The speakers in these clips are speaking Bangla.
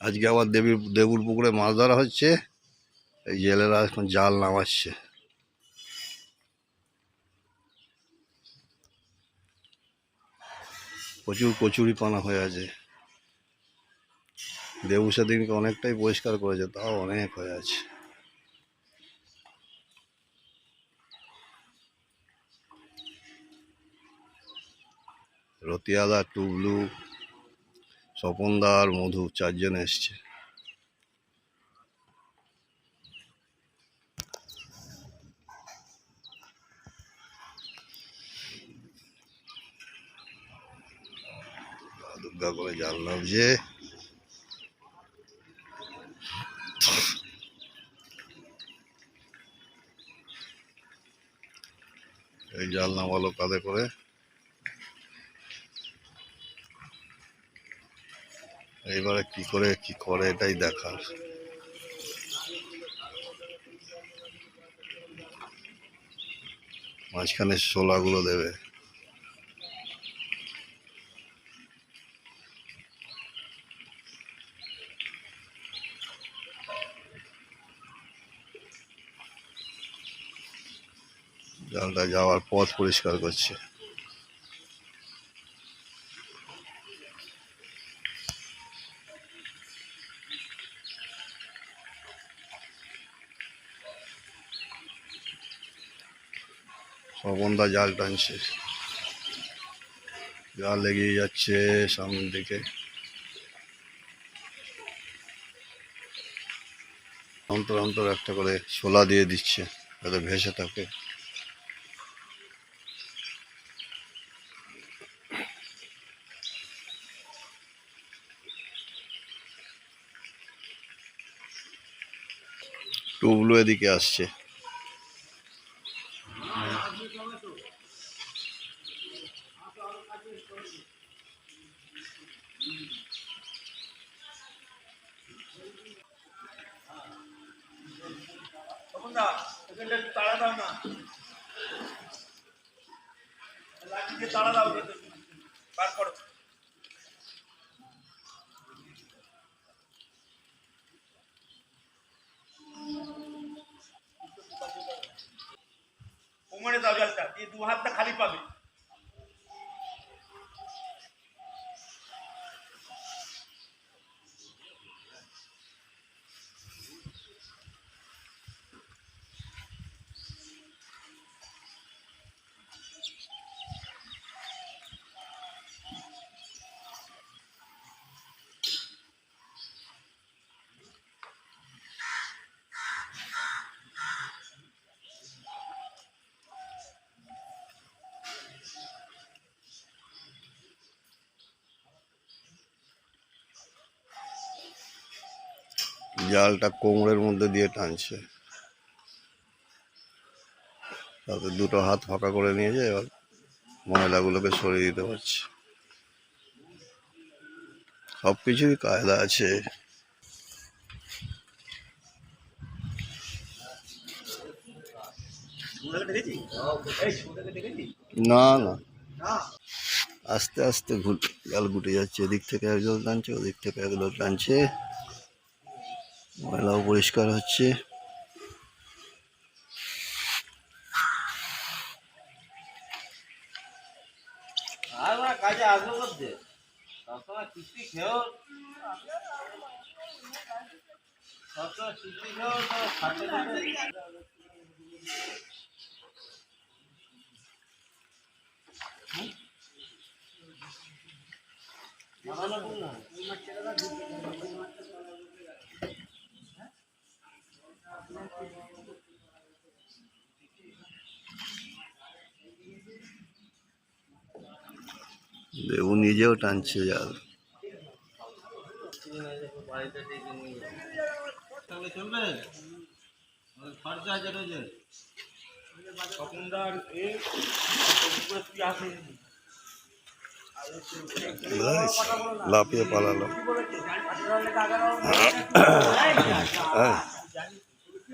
আজকে আবার দেবীর, দেবুর পুকুরে মাছ ধরা হচ্ছে। এই জেলেরা এখন জাল নামাচ্ছে। প্রচুর কচুরি পানা হয়ে আছে। দেবু সেদিনকে অনেকটাই পরিষ্কার করেছে, তাও অনেক হয়ে আছে। রতিয়াদা, টুবলু স্বপনদা আর মধু চারজন এসছে। দুর্গা করে জাল নামছে এই জাল নামালো করে এইবারে কি করে কি করে, এটাই দেখার। মাঝখানে শোলাগুলো দেবে। জালটা যাওয়ার পথ পরিষ্কার করছে। স্বপনদা জাল টানছে জাল এগিয়ে যাচ্ছে সামনের দিকে। অন্তর অন্তর একটা করে ছোলা দিয়ে দিচ্ছে, যাতে ভেসে থাকে। টুবলু এদিকে আসছে। তাড়া দাও না। লাঠি দিয়ে তাড়া দাও বার করো। কোমরে দাও জলটা, দিয়ে দু হাতটা খালি পাবে। জালটা কোমরের মধ্যে দিয়ে টানছে। তাতে দুটো হাত ফাঁকা করে নিয়েছে এবার ময়লাগুলোকে সরিয়ে দিতে পারছে। সব কিছুই কায়দা আছে। না না। আস্তে আস্তে জাল গুটে যাচ্ছে। এদিক থেকে একজন টানছে, ওদিক থেকে একজন টানছে। ময়লাও পরিষ্কার হচ্ছে। কাজে আসবে বলতে। সবসময় কিস্তি খেয়েও সবসময় দেবু নিজেও টানছে জাল। লাফিয়ে পালালো।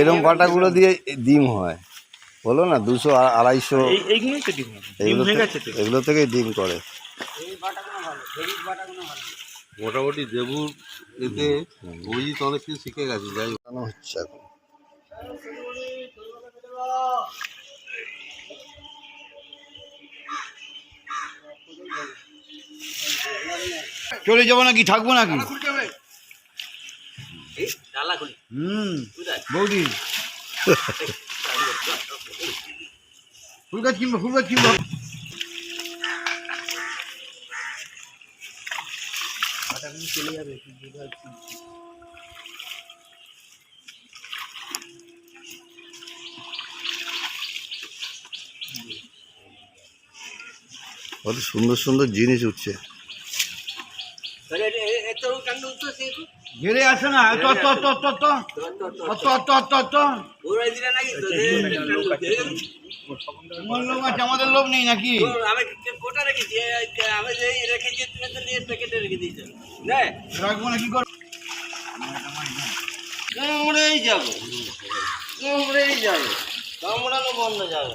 এরকম পাটাগুলো দিয়ে ডিম হয়। বলো না দুশো আড়াইশো। এগুলো এগুলো থেকে ডিম করে। মোটামুটি দেবুর এতে অভিজিৎ অনেক কিছু শিখে গেছে যাই হচ্ছে এখন? চলে যাব নাকি? থাকব নাকি? হুম বৌদি। ফুল গাছ কিনবো ফুল গাছ কিনবো। কত সুন্দর সুন্দর জিনিস উঠছে। ঘেরে আসে না তো তো তো তো তো তো তো তো তো তোমার লোক আছে আমাদের লোক নেই নাকি? আমি গোটা রেখেছি আমি যে রেখেছি তুমি তো নিয়ে প্যাকেটে রেখে দিয়েছ। না। রাখব না কি করব কামড়েই যাব কামড়েই যাবে কামড়ানো বন্ধ যাবে।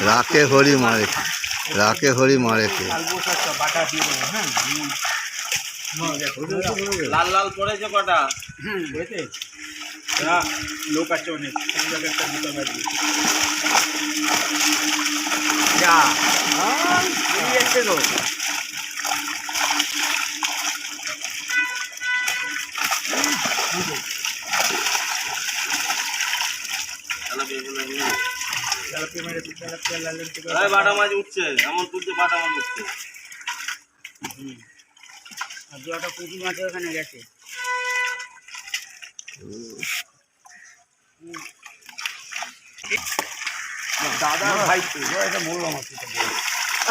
রাকে হরি মারে রাকে হরি মারে কে? লাল লাল পড়েছে কটা? লোক আছে অনেক। একটা দুটো যা মাছ উঠছে, এমন তুলছে, বাটা মাছ উঠছে। ওখানে গেছে দাদা ভাই তো।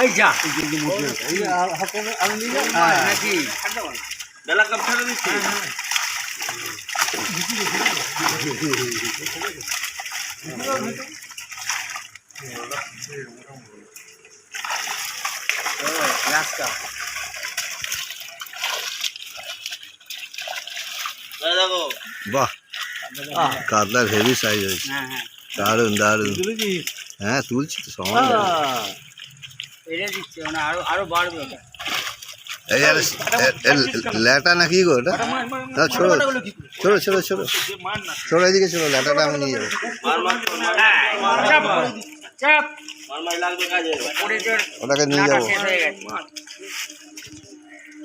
এই যা। হ্যাঁ। মাছ নাকি বেলা কাপ ছেড়ে দিচ্ছি। দেখো বাহ হেভি সাইজ হয়েছে হ্যাঁ তুলছি তো ল্যাটা না কি ওটা ছোড়ো ছোড়ো ছোড়ো ছোড়ো ছোড়ো এদিকে ছোড়ো ল্যাটাটা আমি নিয়ে যাব ওটাকে নিয়ে যাব।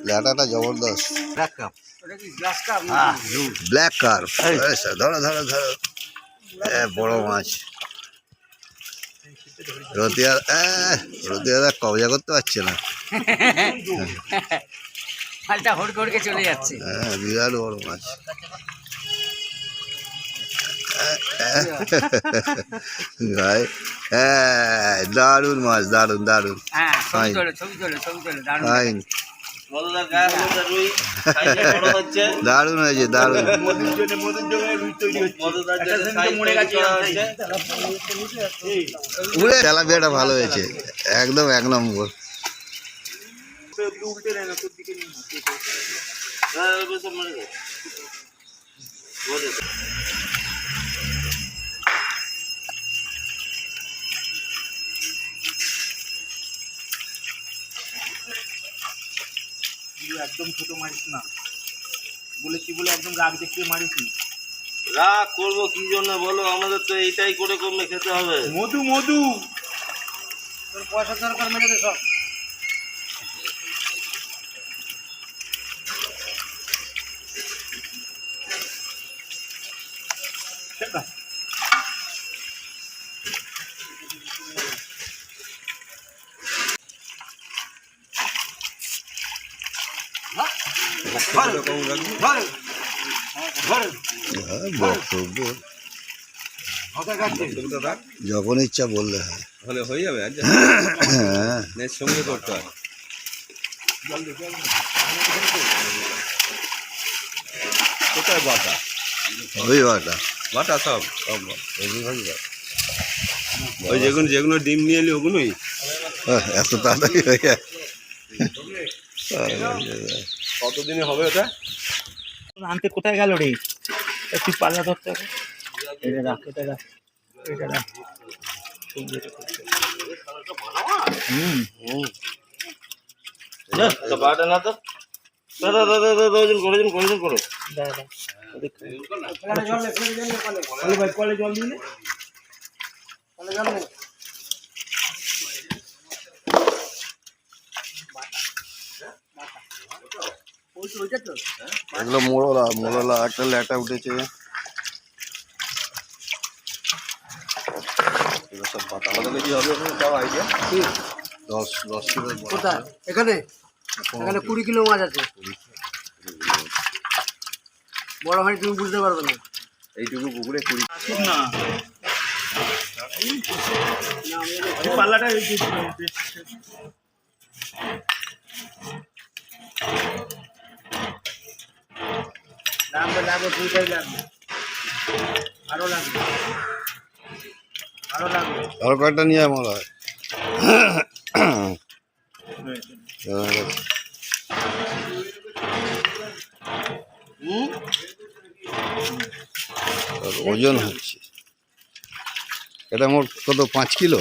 ল্যাটাটা জবরদস্ত। ব্ল্যাক কার ধরো ধরো ধরো। বড় মাছ। রতিয়া রতিয়াদা কবজা করতে পারছে না। চলে যাচ্ছে? হ্যাঁ, বিরাট বড় মাছ। ভাই হ্যাঁ দারুণ মাছ দারুণ দারুণ। ফাইন দারুণ হয়েছে দারুণ। উড়ে তেলাপিয়াটা ভালো হয়েছে। একদম এক নম্বর। একদম ছোট মারিস না। বলেছি বলে একদম রাগ দেখিয়ে মারিস রাগ করব কি জন্য বলো? আমাদের তো এইটাই করে কমে খেতে হবে। মধু মধু। তোর পয়সা দরকার মেরে দে সব হ্যাঁ, বক্তব্য যখন ইচ্ছা বললে হয়। তাহলে হয়ে যাবে আর হ্যাঁ সঙ্গে করতে হয়। কোথায় বাটা? ওই বাটা। বাটা সব? সব। ওই যেগুলো যেগুলো ডিম নিয়ে এলি ওগুলোই এত তাড়াতাড়ি হয়ে যায়। কতদিনে হবে ওটা? আনতে কোথায় গেল রে? একটু পাল্লা ধরতে হবে। এটা রাখ এটা রাখ এটা রাখ। হুম। তো বাটা না তো। দাদা দাদা দাদা ওজন করে ওজন করে ওজন করো। দাদা কলে জল দিলে এগুলো মোড়লা মোড়লা একটা ল্যাটা উঠেছে। সব বাটা। কি হবে? তাও আইডিয়া? দশ দশ কিলো কোথায়? এখানে? এখানে কুড়ি কিলো মাছ আছে। বড় হয় তুমি বুঝতে পারবে না। এইটুকু পুকুরে কুড়ি না। পাল্লাটা এই লাগবে দুইটাই লাগবে। আরও লাগবে। আরও লাগবে। আরও কয়েকটা নিয়ে আমার হয় ওজন হচ্ছে। এটা মোট কত পাঁচ কিলো?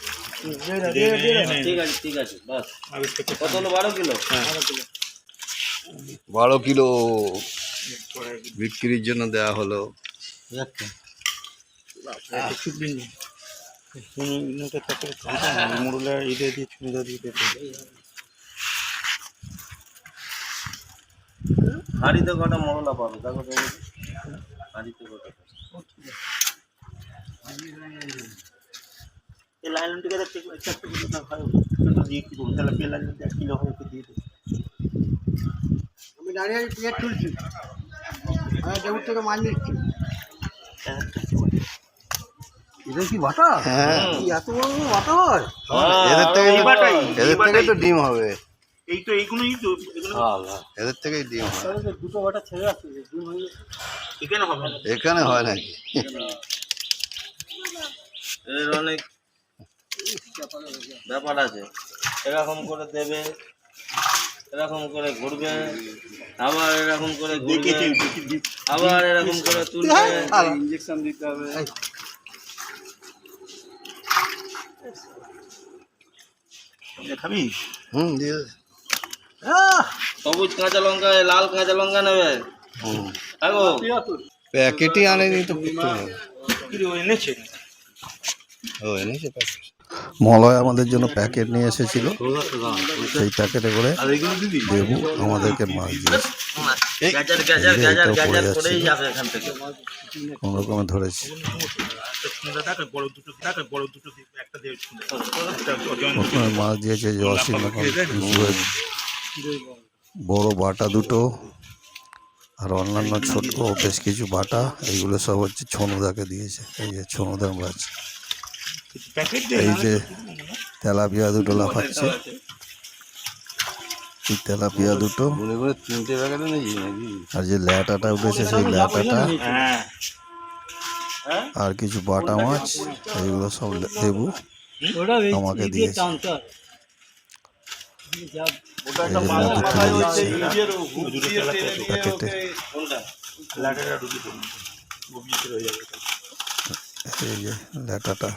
ঠিক আছে ঠিক আছে বাস। কত হলো? বারো কিলো? বারো কিলো। বিক্রির জন্য দেওয়া হলো। দিয়ে চুড়িদা দিয়ে হাঁড়িতে কটা মরলা পাবে? দেখো। হাঁড়িতে কটা। এই লাইনটিকে দেখতে একটা একটা হয় দিয়ে কি করব তাহলে এক কিলো হয় দিয়ে দেবো আমি দাঁড়িয়ে প্লেট তুলছি। আমি দেবুর থেকে নিচ্ছি। কি বাটা? হ্যাঁ। এত বড় বড় বাটা হয়? এদের থেকে এদের থেকে তো ডিম হবে। এই তো এইগুলোই তো এগুলো এদের থেকেই ডিম হয় দুটো বাটা ছেড়ে আছে ডিম হয়ে এখানে হবে এখানে হয় নাকি? এর অনেক ব্যাপার আছে। এরকম করে দেবে এরকম করে ঘুরবে আবার এরকম করে ঘুরবে আবার এরকম করে তুলবে। ইঞ্জেকশন দিতে হবে। খাবি? হুম দিয়ে সবুজ কাঁচা লঙ্কা লাল কাঁচা লঙ্কা নেবে। প্যাকেটই আনেনি তো এনেছে? ও এনেছে প্যাকেট মলয় আমাদের জন্য প্যাকেট নিয়ে এসেছিল। সেই প্যাকেটে করে দেবু আমাদেরকে মাছ দিয়েছে। কোনো রকমে ধরেছি। প্রথমে মাছ দিয়েছে যে অসীম বড় বাটা দুটো আর অন্যান্য ছোট বেশ কিছু বাটা এইগুলো সব হচ্ছে ছনুদাকে দিয়েছে। এই যে ছনুদার মাছ। এই যে তেলাপিয়া দুটো লাফাচ্ছে। এই তেলাপিয়া দুটো। আর যে ল্যাটাটা উঠেছে সেই ল্যাটাটা। হ্যাঁ। আর কিছু বাটা মাছ এইগুলো সব লেবু আমাকে দিয়েছে। এই যে ল্যাটাটা।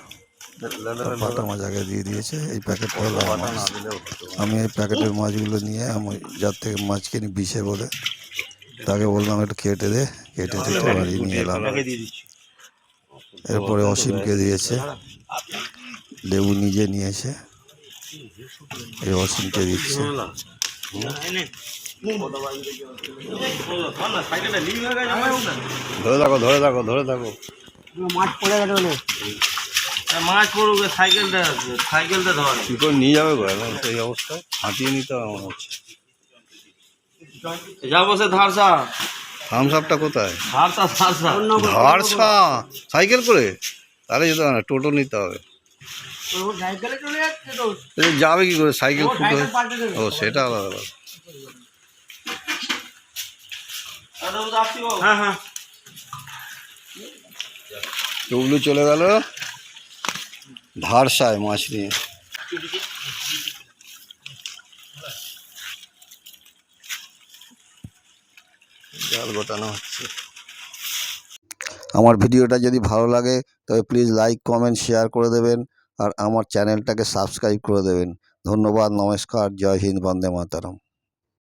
বাটা মাছ আগে দিয়ে দিয়েছে এই প্যাকেটটা হলো আমি এই প্যাকেটের মাছগুলো নিয়ে আমি যার থেকে মাছ কিনি বিষে বলে তাকে বললাম একটু কেটে দে কেটে দিতে বাড়ি নিয়ে এলাম। এরপরে অসীমকে দিয়েছে লেবু নিজে নিয়েছে এই অসীমকে দিচ্ছে। ধরে থাকো ধরে থাকো ধরে থাকো। মাছ পড়ে গেছে বলে। মাছ পড়ুক সাইকেলটা সাইকেলটা ধর। কী করে নিয়ে যাবে গো এখন তো অবস্থায় হাঁটিয়ে নিতে হবে মনে হচ্ছে। যাব সে ধারসা। থামস আপটা কোথায়? ধারসা ধারসা। ধারসা? সাইকেল করে? তাহলে যেতে হবে না টোটো নিতে হবে। যাবে কি করে? সাইকেল ও ফুটো সেটা আলাদা ব্যাপার। হ্যাঁ হ্যাঁ। চলে গেল। ধারসায় মাছ নিয়ে জাল গোটানো হচ্ছে। আমার ভিডিওটা যদি ভালো লাগে, তবে প্লিজ লাইক কমেন্ট শেয়ার করে দেবেন আর আমার চ্যানেলটাকে সাবস্ক্রাইব করে দেবেন। ধন্যবাদ, নমস্কার, জয় হিন্দ, বন্দে মাতারম।